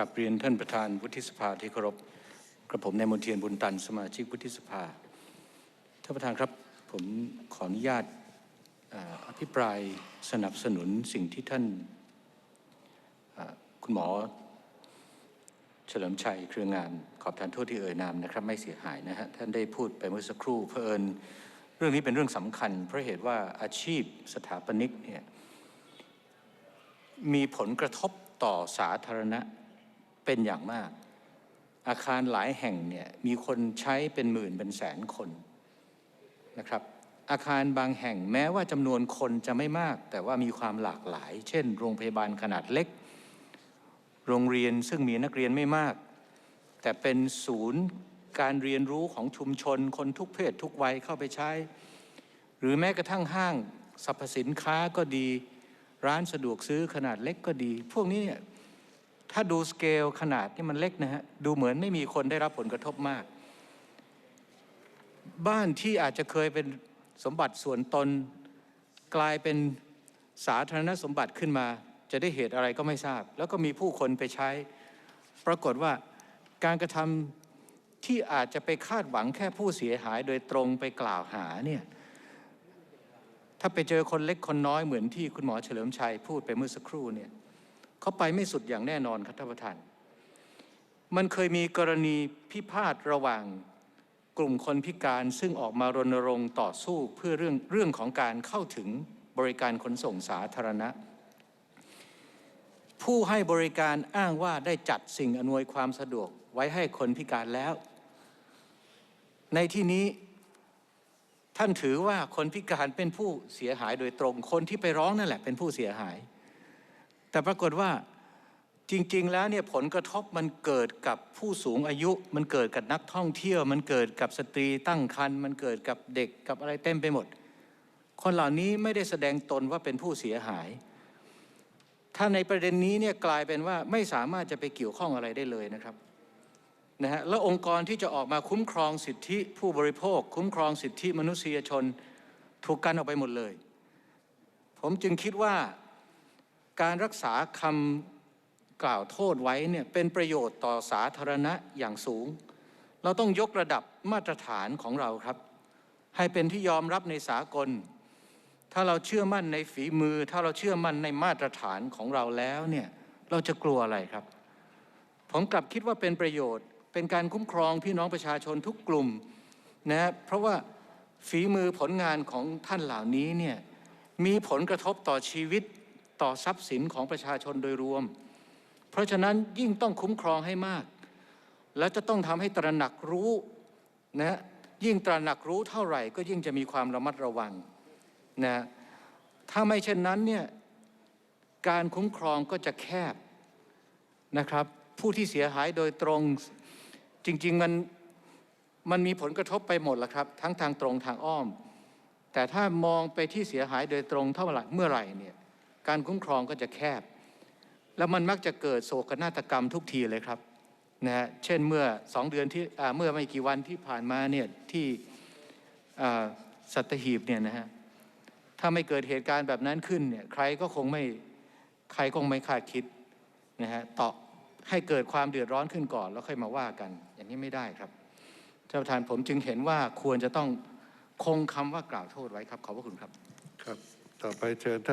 กราบเรียนท่านประธานวุฒิสภาที่เคารพกระผมนายมนเทียนบุญตันสมาชิกวุฒิสภาท่านประธานครับผมขออนุญาตอภิปรายสนับสนุนสิ่งที่ท่านคุณหมอ เฉลิมชัยเครืองามขอบทานโทษที่เอ่ยนามนะครับ ไม่เสียหายนะฮะท่านได้พูดไปเมื่อสักครู่เผอิญเรื่องนี้เป็นเรื่องสำคัญ เพราะเหตุว่าอาชีพสถาปนิกเนี่ยมีผลกระทบต่อสาธารณะ เป็นอย่างมาก อาคารหลายแห่งเนี่ยมีคนใช้เป็นหมื่นเป็นแสนคนนะครับ อาคารบางแห่งแม้ว่าจำนวนคนจะไม่มาก แต่ว่ามีความหลากหลาย เช่น โรงพยาบาลขนาดเล็ก โรงเรียนซึ่งมีนักเรียนไม่มาก แต่เป็นศูนย์การเรียนรู้ของชุมชน คนทุกเพศทุกวัยเข้าไปใช้ หรือแม้กระทั่งห้างสรรพสินค้าก็ดี ร้านสะดวกซื้อขนาดเล็กก็ดี พวกนี้เนี่ย ถ้าดูสเกลขนาดที่มันเล็กนะฮะ ดูเหมือนไม่มีคนได้รับผลกระทบมาก บ้านที่อาจจะเคยเป็นสมบัติส่วนตน กลายเป็นสาธารณสมบัติขึ้นมา จะได้เหตุอะไรก็ไม่ทราบ แล้วก็มีผู้คนไปใช้ ปรากฏว่าการกระทำที่อาจจะไปคาดหวังแค่ผู้เสียหายโดยตรงไปกล่าวหาเนี่ยถ้าไปเจอคนเล็กคนน้อยเหมือนที่คุณหมอเฉลิมชัยพูดไปเมื่อสักครู่เนี่ย เขาไปไม่สุดอย่างแน่นอนครับท่านประธาน มันเคยมีกรณีพิพาทระหว่างกลุ่มคนพิการซึ่งออกมารณรงค์ต่อสู้เพื่อเรื่องเรื่องของการเข้าถึงบริการขนส่งสาธารณะ ผู้ให้บริการอ้างว่าได้จัดสิ่งอำนวยความสะดวกไว้ให้คนพิการแล้ว ในที่นี้ท่านถือว่าคนพิการเป็นผู้เสียหายโดยตรง คนที่ไปร้องนั่นแหละเป็นผู้เสียหาย แต่ปรากฏว่าจริง ๆ แล้วเนี่ยผลกระทบมันเกิดกับผู้สูงอายุ มันเกิดกับนักท่องเที่ยว มันเกิดกับสตรีตั้งครรภ์มันเกิดกับเด็กกับอะไรเต็มไปหมด คนเหล่านี้ไม่ได้แสดงตนว่าเป็นผู้เสียหาย ถ้าในประเด็นนี้เนี่ยกลายเป็นว่าไม่สามารถจะไปเกี่ยวข้องอะไรได้เลยนะครับนะฮะแล้วองค์กรที่จะออกมาคุ้มครองสิทธิผู้บริโภค คุ้มครองสิทธิมนุษยชนถูกกันออกไปหมดเลย ผมจึงคิดว่า การรักษาคำกล่าวโทษไว้เนี่ยเป็นประโยชน์ต่อสาธารณะอย่างสูง เราต้องยกระดับมาตรฐานของเราครับ ให้เป็นที่ยอมรับในสากล ถ้าเราเชื่อมั่นในฝีมือ ถ้าเราเชื่อมั่นในมาตรฐานของเราแล้วเนี่ยเราจะกลัวอะไรครับ ผมกลับคิดว่าเป็นประโยชน์ เป็นการคุ้มครองพี่น้องประชาชนทุกกลุ่มนะเพราะว่าฝีมือผลงานของท่านเหล่านี้เนี่ยมีผลกระทบต่อชีวิต ต่อทรัพย์สินของประชาชนโดยรวม เพราะฉะนั้นยิ่งต้องคุ้มครองให้มาก และจะต้องทำให้ตระหนักรู้นะยิ่งตระหนักรู้เท่าไหร่ก็ยิ่งจะมีความระมัดระวังนะถ้าไม่เช่นนั้นเนี่ยการคุ้มครองก็จะแคบนะครับ ผู้ที่เสียหายโดยตรงจริงๆมันมันมีผลกระทบไปหมดแล้วครับ ทั้งทางตรงทางอ้อม แต่ถ้ามองไปที่เสียหายโดยตรงเท่าไหร่เมื่อไหร่เนี่ย การคุ้มครองก็จะแคบ แล้วมันมักจะเกิดโศกนาฏกรรมทุกทีเลยครับนะฮะเช่นเมื่อสองเดือนที่เมื่อไม่กี่วันที่ผ่านมาเนี่ยที่สัตหีบเนี่ยนะฮะถ้าไม่เกิดเหตุการณ์แบบนั้นขึ้นเนี่ยใครก็คงไม่ใครคงไม่คาดคิดนะฮะต่อให้เกิดความเดือดร้อนขึ้นก่อนแล้วค่อยมาว่ากัน อย่างนี้ไม่ได้ครับท่านประธานผมจึงเห็นว่าควรจะต้องคงคำว่ากล่าวโทษไว้ครับขอบพระคุณครับ ครับ ต่อไปเชิญท่าน